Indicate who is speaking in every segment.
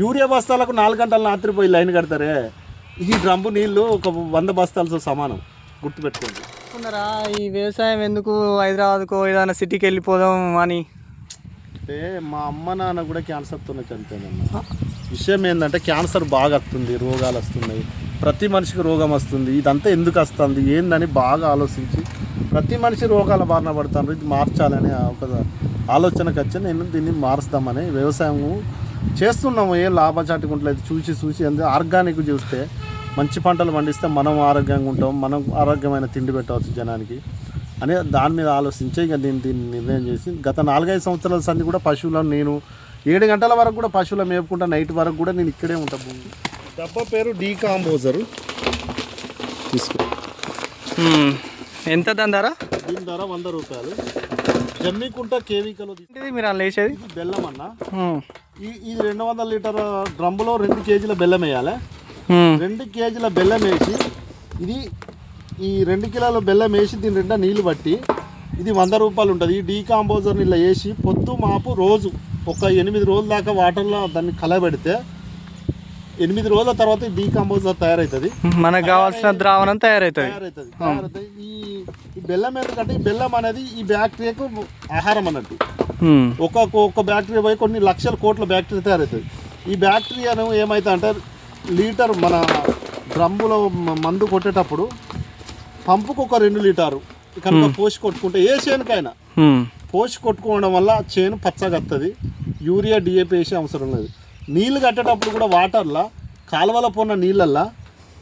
Speaker 1: Urea బస్తాలకు నాలుగు గంటల రాత్రి పోయి లైన్ కడతారే. ఈ డ్రమ్ము నీళ్ళు ఒక వంద బస్తాలతో సమానం. గుర్తుపెట్టుకోండి.
Speaker 2: అనుకున్నారా ఈ వ్యవసాయం ఎందుకు హైదరాబాద్కో ఏదైనా సిటీకి వెళ్ళిపోదాం అని?
Speaker 1: అంటే మా అమ్మ నాన్న కూడా క్యాన్సర్తోనే చనిపోయిందన్న విషయం ఏంటంటే క్యాన్సర్ బాగా వస్తుంది రోగాలు వస్తున్నాయి. ప్రతి మనిషికి రోగం వస్తుంది. ఇదంతా ఎందుకు వస్తుంది ఏందని బాగా ఆలోచించి ప్రతి మనిషి రోగాల బారిన పడుతున్నారు ఇది మార్చాలని ఒక ఆలోచనకు వచ్చి నేను దీన్ని మారుస్తామని వ్యవసాయం చేస్తున్నాము ఏం లాభచాటుకుంటలేదు చూసి చూసి ఎందుకు ఆర్గానిక్ చూస్తే మంచి పంటలు పండిస్తే మనం ఆరోగ్యంగా ఉంటాం మనం ఆరోగ్యమైన తిండి పెట్టవచ్చు జనానికి అని దాని మీద ఆలోచించి ఇక నేను దీన్ని నిర్ణయం చేసి గత నాలుగైదు సంవత్సరాల సంది కూడా పశువులను నేను ఏడు గంటల వరకు కూడా పశువులు మేపుకుంటా నైట్ వరకు కూడా నేను ఇక్కడే ఉంటా భూమి. డబ్బా పేరు డీకాంపోజరు తీసుకో.
Speaker 2: ఎంత దాని ధర?
Speaker 1: దీని ధర వంద రూపాయలు. జమ్మికుంట కేవీకలో తీసు
Speaker 2: ఏంటిది మీరు అలా వేసేది
Speaker 1: బెల్లం అన్న. ఈ ఇది రెండు వందల లీటర్ డ్రమ్ములో రెండు కేజీల బెల్లం వేయాలి. రెండు కేజీల బెల్లం వేసి ఇది ఈ రెండు కిలోల బెల్లం వేసి దీని రెండా నీళ్ళు పట్టి ఇది వంద రూపాయలు ఉంటుంది ఈ డీకాంపోజర్ ఇలా వేసి పొద్దు మాపు రోజు ఒక ఎనిమిది రోజుల దాకా వాటర్లో దాన్ని కలబెడితే ఎనిమిది రోజుల తర్వాత ఈ డీకాంపోజర్ తయారవుతుంది
Speaker 2: మనకు కావాల్సిన ద్రావణం తయారవుతుంది
Speaker 1: తయారవుతుంది ఈ బెల్లం ఎందుకంటే ఈ బెల్లం అనేది ఈ బ్యాక్టీరియాకు ఆహారం అన్నట్టు.
Speaker 2: హ్మ్.
Speaker 1: ఒక ఒక బ్యాక్టీరియా పోయి కొన్ని లక్షల కోట్ల బ్యాక్టీరియా తయారవుతుంది ఈ బ్యాక్టీరియాను ఏమైతే అంటే లీటర్ మన డ్రమ్ములో మందు కొట్టేటప్పుడు పంపుకు ఒక రెండు లీటరు కనుక పోసి కొట్టుకుంటే ఏ చేనుకైనా. పోసి కొట్టుకోవడం వల్ల చేను పచ్చగా వస్తుంది యూరియా డిఏపి వేసే అవసరం లేదు. నీళ్ళు కట్టేటప్పుడు కూడా వాటర్లో కాలువల పోన్న నీళ్ళల్లో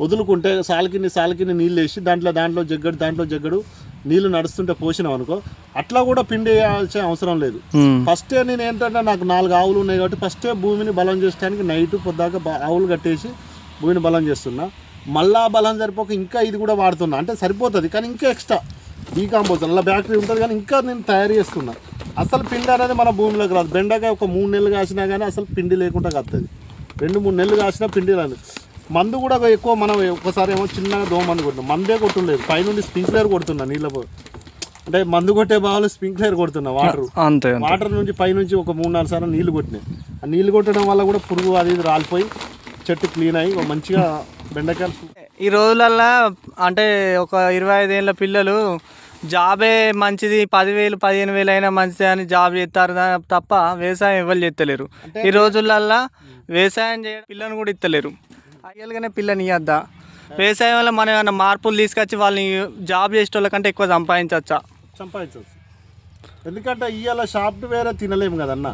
Speaker 1: వదులుకుంటే సాలకిని సాలకిని నీళ్ళు వేసి దాంట్లో దాంట్లో జగ్గడు దాంట్లో జగ్గడు నీళ్ళు నడుస్తుంటే పోసినాం అనుకో అట్లా కూడా పిండి వేయాల్సిన అవసరం లేదు. ఫస్టే నేను ఏంటంటే నాకు నాలుగు ఆవులు ఉన్నాయి కాబట్టి ఫస్టే భూమిని బలం చేయడానికి నైట్ పొద్దాక ఆవులు కట్టేసి భూమిని బలం చేస్తున్నా. మళ్ళా బలం సరిపోక ఇంకా ఇది కూడా వాడుతున్నా. అంటే సరిపోతుంది కానీ ఇంకా ఎక్స్ట్రా డీకాంపోజ్ అలా బ్యాటరీ ఉంటుంది కానీ ఇంకా నేను తయారు చేస్తున్నా. అసలు పిండి అనేది మన భూమిలోకి రాదు. బెండకాయ ఒక మూడు నెలలు కాసినా కానీ అసలు పిండి లేకుండా కత్తది. రెండు మూడు నెలలు కాసినా పిండి రాదు. మందు కూడా ఎక్కువ మనం ఒకసారి ఏమో చిన్నగా దోమ మందు కొట్టినాం. మందే కొట్టలేదు. పైనుండి స్ప్రింక్లర్ కొడుతున్నా నీళ్ళ పో- అంటే మందు కొట్టే బాగా స్ప్రింక్లర్ కొడుతున్నా వాటర్.
Speaker 2: అంతే
Speaker 1: వాటర్ నుంచి పైనుంచి ఒక మూడు నాలుగు సార్లు నీళ్ళు కొట్టినాయి. ఆ నీళ్ళు కొట్టడం వల్ల కూడా పురుగు అది ఇది రాలిపోయి చెట్టు క్లీన్ అయ్యి మంచిగా బెండకాయలు
Speaker 2: ఈ రోజులల్లో అంటే ఒక ఇరవై ఐదేళ్ళ పిల్లలు జాబే మంచిది పదివేలు పదిహేను వేలు అయినా మంచిది అని జాబ్ చేస్తారు తప్ప వ్యవసాయం ఎవరు చేస్తలేరు. ఈ రోజులల్లో వ్యవసాయం చేయడం పిల్లని కూడా ఇస్తలేరు. అయ్యలుగానే పిల్లని ఇవ్వద్దా వ్యవసాయం వల్ల మనం ఏమైనా మార్పులు తీసుకొచ్చి వాళ్ళని జాబ్ చేసే వాళ్ళకంటే ఎక్కువ సంపాదించవచ్చా
Speaker 1: సంపాదించవచ్చు ఎందుకంటే ఇవాళ సాఫ్ట్వేర్ తినలేము కదన్న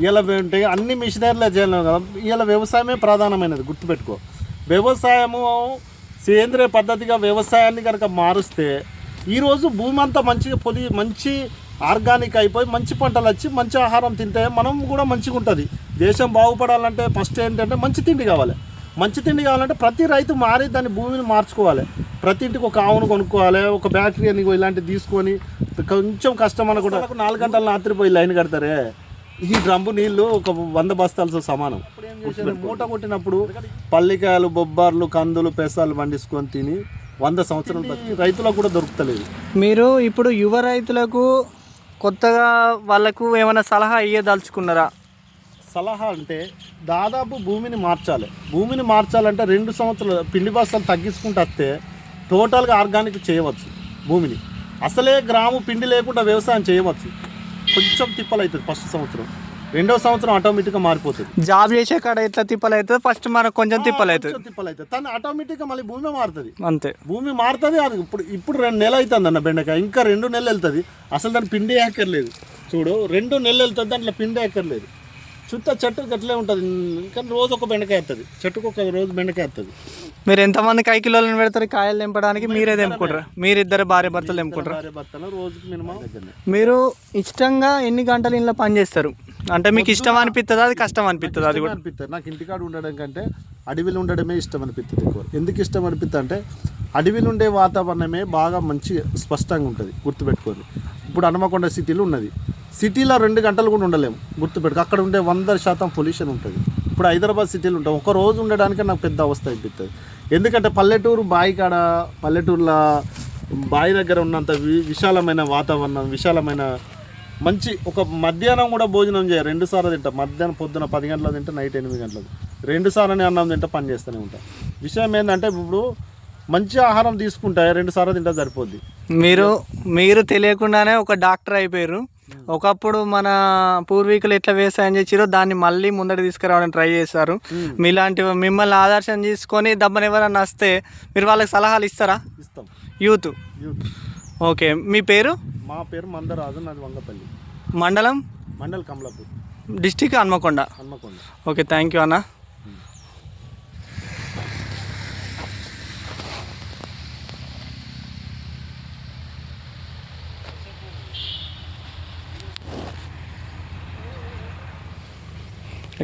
Speaker 1: ఇవాళ ఉంటే అన్ని మిషనరీలే చేయలేము కదా. ఇవాళ వ్యవసాయమే ప్రధానమైనది గుర్తుపెట్టుకో. వ్యవసాయము సేంద్రియ పద్ధతిగా వ్యవసాయాన్ని కనుక మారుస్తే ఈరోజు భూమి అంతా మంచిగా పొది మంచి ఆర్గానిక్ అయిపోయి మంచి పంటలు వచ్చి మంచి ఆహారం తింటే మనం కూడా మంచిగా ఉంటుంది. దేశం బాగుపడాలంటే ఫస్ట్ ఏంటంటే మంచి తిండి కావాలి. మంచి తిండి కావాలంటే ప్రతి రైతు మారి దాని భూమిని మార్చుకోవాలి. ప్రతి ఇంటికి ఒక ఆవును కొనుక్కోవాలి ఒక బ్యాటరీ ఇలాంటివి తీసుకొని కొంచెం కష్టం అని కూడా నాలుగు గంటల రాత్రి పోయి లైన్ కడతారే? ఈ డ్రమ్ము నీళ్ళు ఒక వంద బస్తాలతో సమానం. మూట కొట్టినప్పుడు పల్లికాయలు బొబ్బార్లు కందులు పెసాలు పండించుకొని తిని వంద సంవత్సరాలు బతికి రైతులకు కూడా దొరుకుతలేదు.
Speaker 2: మీరు ఇప్పుడు యువ రైతులకు కొత్తగా వాళ్ళకు ఏమైనా సలహా ఇయ్యదలుచుకున్నారా?
Speaker 1: సలహా అంటే దాదాపు భూమిని మార్చాలి. భూమిని మార్చాలంటే రెండు సంవత్సరాలు పిండి బస్తాలు తగ్గించుకుంటూ వస్తే టోటల్గా ఆర్గానిక్ చేయవచ్చు భూమిని. అసలే గ్రాము పిండి లేకుండా వ్యవసాయం చేయవచ్చు. కొంచెం తిప్పలు అవుతుంది ఫస్ట్ సంవత్సరం. రెండవ సంవత్సరం ఆటోమేటిక్గా మారిపోతుంది.
Speaker 2: జాబ్ చేసే కాడ ఎట్లా తిప్పలు అవుతుంది ఫస్ట్ మనకు కొంచెం తిప్పలు అవుతుంది
Speaker 1: తిప్పలు అవుతుంది తను ఆటోమేటిక్గా మళ్ళీ భూమి మారుతుంది.
Speaker 2: అంతే.
Speaker 1: భూమి మారుతుంది అది ఇప్పుడు ఇప్పుడు రెండు నెలలు అవుతుంది అన్న బెండకాయ. ఇంకా రెండు నెలలు వెళ్తుంది. అసలు దాని పిండి ఎక్కర్లేదు చూడు రెండు నెలలు వెళ్తుంది దాంట్లో పిండి ఎక్కర్లేదు చుట్టూ చెట్టుకి అట్లే ఉంటుంది. ఇంకా రోజు ఒక బెండకాయ వస్తుంది చెట్టుకు ఒక రోజు బెండకాయ వస్తుంది
Speaker 2: మీరు ఎంతమంది కాయ కిలోలను పెడతారు? కాయలు తెంపడానికి మీరే తెంపుకుంటారు? మీరిద్దరు భార్య భర్తలు తెంపుకుంటారు?
Speaker 1: భార్య భర్తలు మినిమం
Speaker 2: మీరు ఇష్టంగా ఎన్ని గంటలు ఇంట్లో పని చేస్తారు? అంటే మీకు ఇష్టం అనిపిస్తుందా అది కష్టం అనిపిస్తుంది అది కూడా
Speaker 1: అనిపిస్తుంది నాకు ఇంటికాడ ఉండడం కంటే అడవిలో ఉండడమే ఇష్టం అనిపిస్తుంది ఎక్కువ. ఎందుకు ఇష్టం అనిపిస్తుంది అంటే అడవిలో ఉండే వాతావరణమే బాగా మంచి స్పష్టంగా ఉంటుంది గుర్తుపెట్టుకోండి. ఇప్పుడు హనుమకొండ సిటీలో ఉన్నది. సిటీలో రెండు గంటలు కూడా ఉండలేము. గుర్తుపెట్టుకు అక్కడ ఉండే వంద శాతం పొల్యూషన్ ఉంటుంది. ఇప్పుడు హైదరాబాద్ సిటీలో ఉంటాం. ఒక రోజు ఉండడానికే నాకు పెద్ద అవస్థ అనిపిస్తుంది ఎందుకంటే పల్లెటూరు బావి కాడ పల్లెటూరులో బావి దగ్గర ఉన్నంత వి విశాలమైన వాతావరణం విశాలమైన మంచి ఒక మధ్యాహ్నం కూడా భోజనం చేయాలి రెండు సార్లు తింటా. మధ్యాహ్నం పొద్దున పది గంటలకు తింటా నైట్ ఎనిమిది గంటలకు. రెండు సార్లు అన్నం తింటా పని చేస్తూనే ఉంటాం. విషయం ఏంటంటే ఇప్పుడు మంచి ఆహారం తీసుకుంటా రెండు సార్లు తింటా సరిపోద్ది.
Speaker 2: మీరు మీరు తెలియకుండానే ఒక డాక్టర్ అయిపోయారు. ఒకప్పుడు మన పూర్వీకులు ఎట్లా వ్యవసాయం చేసిరో దాన్ని మళ్ళీ ముందడి తీసుకురావడానికి ట్రై చేశారు. మీలాంటి మిమ్మల్ని ఆదర్శం తీసుకొని దమ్మని ఎవరన్నా వస్తే మీరు వాళ్ళకి సలహాలు ఇస్తారా?
Speaker 1: ఇస్తాం.
Speaker 2: యూత్.
Speaker 1: యూత్.
Speaker 2: ఓకే మీ పేరు?
Speaker 1: మా పేరు మందరాజు నాది వంగపల్లి.
Speaker 2: మండలం?
Speaker 1: Mandal Kamalapur.
Speaker 2: District Hanmakonda.
Speaker 1: Hanmakonda.
Speaker 2: Okay thank you అన్న.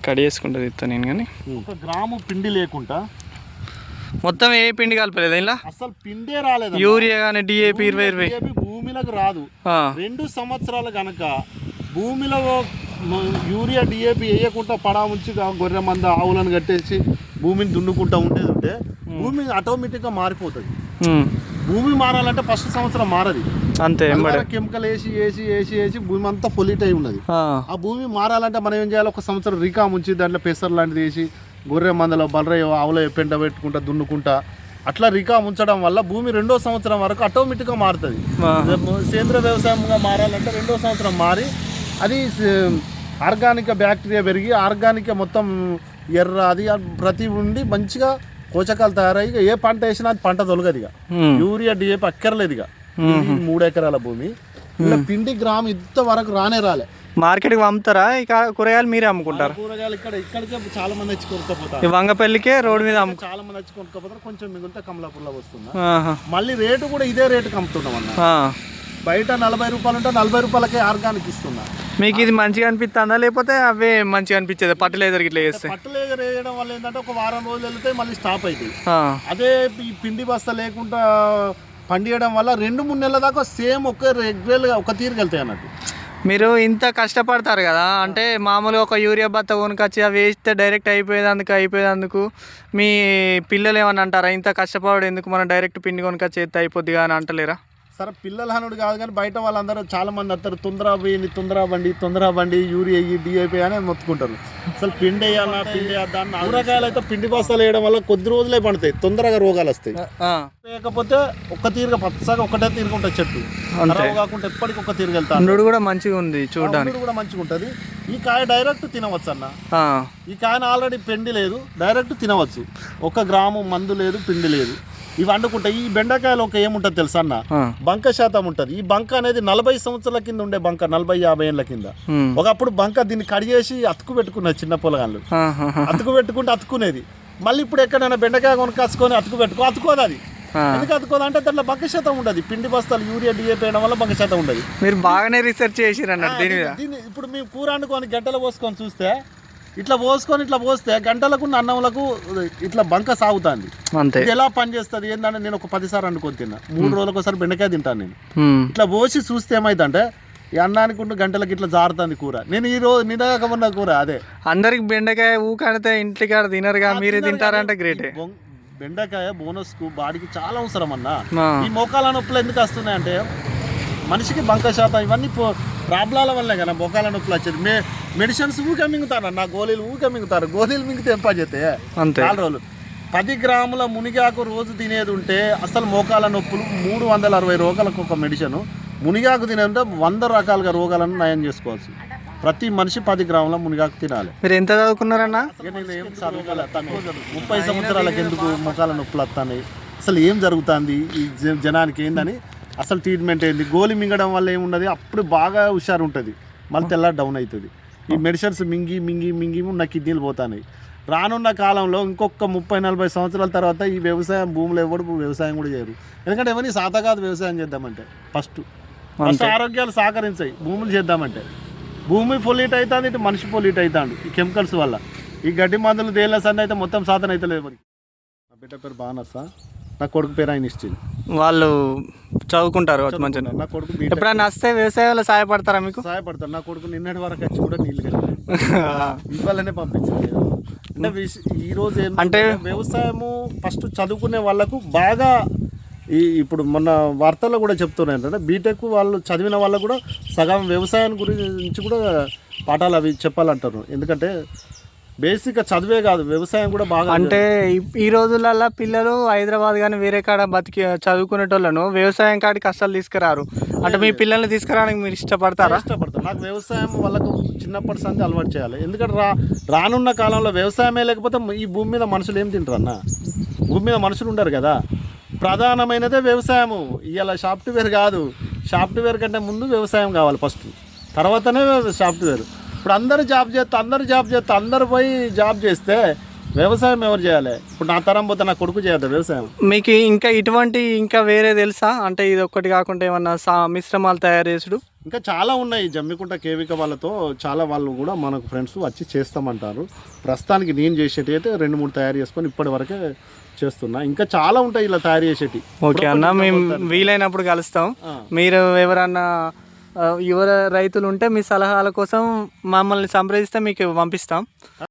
Speaker 2: కట్ చేసుకుంటుంది ఇస్తాను నేను కానీ.
Speaker 1: ఒక గ్రాము పిండి లేకుండా
Speaker 2: మొత్తం ఏ పిండి కలపలేదు ఇలా
Speaker 1: అసలు పిండే రాలేదు
Speaker 2: యూరియా కానీ డిఏపి ఇరవై ఇరవై.
Speaker 1: భూమిలోకి రాదు. రెండు సంవత్సరాలు కనుక భూమిలో యూరియా డిఏపి వేయకుండా పడా ఉంచి గొర్రె మంద ఆవులను కట్టేసి భూమిని దున్నుకుంటా ఉండేది ఉంటే భూమి ఆటోమేటిక్గా మారిపోతుంది. భూమి మారాలంటే ఫస్ట్ సంవత్సరం మారది.
Speaker 2: అంతే
Speaker 1: కెమికల్ వేసి వేసి వేసి వేసి భూమి అంతా పొల్యూట్ అయి ఉన్నది.
Speaker 2: ఆ,
Speaker 1: భూమి మారాలంటే మనం ఏం చేయాలి? ఒక సంవత్సరం రికా ఉంచి దాంట్లో పెసర్ లాంటిది వేసి గొర్రె మందలో బలరయ్య ఆవుల పెంట పెట్టుకుంటా దున్నుకుంటా అట్లా రికా ఉంచడం వల్ల భూమి రెండో సంవత్సరం వరకు ఆటోమేటిక్గా మారుతుంది.
Speaker 2: ఆ,
Speaker 1: సేంద్రియ వ్యవసాయంగా మారాలంటే రెండో సంవత్సరం మారి అది ఆర్గానిక్ బ్యాక్టీరియా పెరిగి ఆర్గానిక్ మొత్తం ఎర్ర అది ప్రతి ఉండి మంచిగా పోషకాలు తయారయ్యి ఏ పంట వేసినా అది పంట తొలగదు ఇక. యూరియా డిఏపి అక్కర్లేదు ఇక. మూడు ఎకరాల భూమి. ఇలా పిండి గ్రామ్ ఇంతవరకు రానే రాలే.
Speaker 2: మార్కెట్కి పంపుతారా? ఇక కూరగాయలు మీరే అమ్ముకుంటారు?
Speaker 1: కూరగాయలు ఇక్కడ ఇక్కడికే చాలా మంది వచ్చి కొనుక్కపోతారు.
Speaker 2: వంగపల్లికే రోడ్డు మీద
Speaker 1: చాలా మంది వచ్చి కొనుక్కపోతారు. కొంచెం మిగిలితే కమలాపూర్లో
Speaker 2: ఆహా,
Speaker 1: మళ్ళీ రేటు కూడా ఇదే రేటుకి అమ్ముతున్నాం అన్న. బయట నలభై రూపాయలు ఉంటే నలభై రూపాయలకే ఆర్గానిక్ ఇస్తున్నా.
Speaker 2: మీకు ఇది మంచిగా అనిపిస్తుందా? లేకపోతే అవే మంచిగా అనిపించేది? పట్టలేదర్ ఇట్లా చేస్తే?
Speaker 1: పట్టలేగర్ వేయడం వల్ల ఏంటంటే ఒక వారం రోజులు వెళ్తే మళ్ళీ స్టాప్ అవుతాయి.
Speaker 2: ఆ,
Speaker 1: అదే ఈ పిండి బస్తా లేకుండా పండియడం వల్ల రెండు మూడు నెలల దాకా సేమ్ ఒక రెగ్యులర్గా ఒక తీరుకి వెళ్తాయి అన్నట్టు.
Speaker 2: మీరు ఇంత కష్టపడతారు కదా అంటే మామూలుగా ఒక యూరియా బత్త కొనుకొచ్చి అవి వేస్తే డైరెక్ట్ అయిపోయేదందుకు అయిపోయేందుకు మీ పిల్లలు ఏమని అంటారా? ఇంత కష్టపడి ఎందుకు మనం డైరెక్ట్ పిండి కొనుకొచ్చి చేస్తే అయిపోద్దిగా అని అంటలేరా?
Speaker 1: సరే పిల్లల హనుడు కాదు కానీ బయట వాళ్ళందరూ చాలా మంది వస్తారు. తొందర పోయి తొందర బండి తొందర బండి యూరియా డిఐపి అని మొత్తుకుంటారు. అసలు పిండి వేయాలా పిండి వేద్దా అని కూరగాయలు అయితే పిండి బస్తాలు వేయడం వల్ల కొద్ది రోజులే పండుతాయి. తొందరగా రోగాలు వస్తాయి. లేకపోతే ఒక్క తీరుగా పచ్చగా ఒకటే తీరుగా ఉంటుంది చెట్టు. కాకుండా ఎప్పటికి ఒక తీరుగా వెళ్తాను
Speaker 2: కూడా మంచిగా ఉంది చూడడానికి.
Speaker 1: కూడా మంచిగా ఉంటుంది. ఈ కాయ డైరెక్ట్ తినవచ్చు అన్న. ఈ కాయన ఆల్రెడీ పిండి లేదు డైరెక్ట్ తినవచ్చు. ఒక గ్రాము మందు లేదు పిండి లేదు. ఇవి వండుకుంటాయి ఈ బెండకాయలు ఒక ఏముంటుంది తెలుసా అన్న? బంక శాతం ఉంటుంది. ఈ బంక అనేది నలభై సంవత్సరాల కింద ఉండే బంక నలభై యాభై ఏళ్ళ కింద. ఒకప్పుడు బంక దీన్ని కడిగేసి అతుకు పెట్టుకున్నది చిన్న పొలగాళ్ళు. అతుకు పెట్టుకుంటే అతుకునేది. మళ్ళీ ఇప్పుడు ఎక్కడైనా బెండకాయ కొనుక్కొచ్చుకొని అతుకు పెట్టుకో అతుకోదు అది. ఎందుకు అతుకోదు? అంటే దాంట్లో బంక శాతం ఉండదు. పిండి బస్తాలు యూరియా డిఏపి వేయడం వల్ల బంక శాతం ఉండదు.
Speaker 2: మీరు బాగానే రీసెర్చ్ చేసిరు అన్నట్టు దీని
Speaker 1: ఇప్పుడు మేము కూర వండుకొని గంటలు పోసుకొని చూస్తే ఇట్లా పోసుకొని ఇట్లా పోస్తే గంటలకు అన్నములకు ఇట్లా బంక సాగుతుంది.
Speaker 2: అంతే.
Speaker 1: ఎలా పని చేస్తుంది ఏంటంటే నేను ఒక పదిసార్లు వండుకొని తిన్నా. మూడు రోజులకు ఒకసారి బెండకాయ తింటాను నేను. ఇట్లా పోసి చూస్తే ఏమైందంటే ఈ అన్నానికి ఉండి గంటలకు ఇట్లా జారుతుంది కూర. నేను ఈ రోజు నిన్నగాక ఉన్న కూర అదే.
Speaker 2: అందరికి బెండకాయ ఊకడితే ఇంటికి ఆడ తినరుగా మీరే తింటారంటే గ్రేటే.
Speaker 1: బెండకాయ బోనస్కు బాడీకి చాలా అవసరం అన్న. ఈ మోకాల నొప్పులు ఎందుకు వస్తున్నాయంటే మనిషికి బంక శాతం ఇవన్నీ ప్రాబ్లాల వల్లే కదా మోకాల నొప్పులు వచ్చేది. మే మెడిసిన్స్ ఊకే మింగుతారు నా గోళీలు ఊకే మింగుతారు. గోళీలు మింగితే ఏం పని చేస్తే
Speaker 2: అంతే.
Speaker 1: చాలా రోజులు. పది గ్రాముల మునిగాకు రోజు తినేది ఉంటే అసలు మోకాల నొప్పులు మూడు వందల అరవై రోగాలకు ఒక మెడిసిన్ మునిగాకు తినేదంటే వంద రకాలుగా రోగాలను నయం చేసుకోవచ్చు ప్రతి మనిషి పది గ్రాముల మునిగాకు తినాలి.
Speaker 2: మీరు ఎంత చదువుకున్నారన్నా.
Speaker 1: ముప్పై సంవత్సరాలకు ఎందుకు ముఖాల నొప్పులు వస్తున్నాయి అసలు ఏం జరుగుతుంది ఈ జనానికి ఏందని? అసలు ట్రీట్మెంట్ ఏంది? గోలి మింగడం వల్ల ఏమున్నది అప్పుడు బాగా హుషారు ఉంటుంది మళ్ళీ తెల్ల డౌన్ అవుతుంది. ఈ మెడిసిన్స్ మింగి మింగి మింగి ఉన్న కిడ్నీలు పోతున్నాయి రానున్న కాలంలో ఇంకొక ముప్పై నలభై సంవత్సరాల తర్వాత ఈ వ్యవసాయం భూములు ఎవడు వ్యవసాయం కూడా చేయరు. ఎందుకంటే ఎవరిని సాత కాదు వ్యవసాయం చేద్దామంటే ఫస్ట్. ఫస్ట్ ఆరోగ్యాలు సహకరించాయి భూములు చేద్దామంటే. భూమి పొల్యూట్ అవుతుంది ఇటు మనిషి పొల్యూట్ అవుతాడు ఈ కెమికల్స్ వల్ల. ఈ గడ్డి మందులు తేలిన సన్న అయితే మొత్తం సాధన అయితే లేదు నా బిడ్డ పేరు బానసా నా కొడుకు పేరు ఆయన ఇచ్చింది
Speaker 2: వాళ్ళు చదువుకుంటారు మంచిగా
Speaker 1: నా కొడుకు బీటెక్
Speaker 2: ఎప్పుడన్నా వస్తే వ్యవసాయంలో సహాయపడతారా మీకు?
Speaker 1: సహాయపడతాడు నా కొడుకు నిన్నటి వరకు వచ్చి కూడా నీళ్ళు కలిపి ఇవ్వాలనే అంటే విష- ఈ రోజు ఏంటంటే
Speaker 2: అంటే-
Speaker 1: వ్యవసాయము ఫస్ట్ చదువుకునే వాళ్ళకు బాగా ఈ ఇప్పుడు మొన్న వార్తల్లో కూడా చెప్తున్నారు ఏంటంటే బీటెక్ వాళ్ళు చదివిన వాళ్ళకు కూడా సగం వ్యవసాయం గురించి కూడా పాఠాలు అవి చెప్పాలంటారు. ఎందుకంటే బేసిక్గా చదివే కాదు వ్యవసాయం కూడా బాగా
Speaker 2: అంటే ఈ- రోజులల్లో పిల్లలు హైదరాబాద్ కానీ వేరే కాడ బతికి చదువుకునేటోళ్ళను వ్యవసాయం కాడికి అస్సలు తీసుకురారు. అంటే మీ పిల్లల్ని తీసుకురావడానికి మీరు ఇష్టపడతారా?
Speaker 1: ఇష్టపడతారు నాకు వ్యవసాయం వాళ్ళకు చిన్నప్పటి సంది అలవాటు చేయాలి. ఎందుకంటే రా రానున్న కాలంలో వ్యవసాయమే లేకపోతే ఈ భూమి మీద మనుషులు ఏం తింటారు అన్న? భూమి మీద మనుషులు ఉండరు కదా. ప్రధానమైనదే వ్యవసాయము. ఇవాళ సాఫ్ట్వేర్ కాదు. సాఫ్ట్వేర్ కంటే ముందు వ్యవసాయం కావాలి ఫస్ట్. తర్వాతనే సాఫ్ట్వేర్ ఇప్పుడు అందరూ జాబ్ చేస్తే అందరూ జాబ్ చేస్తే అందరూ పోయి జాబ్ చేస్తే వ్యవసాయం ఎవరు చేయాలి? ఇప్పుడు నా తరం పోతే నా కొడుకు చేయద్దు వ్యవసాయం.
Speaker 2: మీకు ఇంకా ఇటువంటి ఇంకా వేరే తెలుసా? అంటే ఇది ఒక్కటి కాకుండా ఏమన్నా సా మిశ్రమాలు తయారు చేసుడు?
Speaker 1: ఇంకా చాలా ఉన్నాయి. జమ్మికుంట కేవిక వాళ్ళతో చాలా వాళ్ళు కూడా మనకు ఫ్రెండ్స్ వచ్చి చేస్తామంటారు. ప్రస్తుతానికి నేను చేసేటి అయితే రెండు మూడు తయారు చేసుకొని ఇప్పటి వరకే చేస్తున్నా. ఇంకా చాలా ఉంటాయి ఇలా తయారు చేసేటి.
Speaker 2: ఓకే అన్న మేము వీలైనప్పుడు కలుస్తాం. మీరు ఎవరన్నా యువ రైతులు ఉంటే మీ సలహాల కోసం మమ్మల్ని సంప్రదిస్తే మీకు పంపిస్తాం.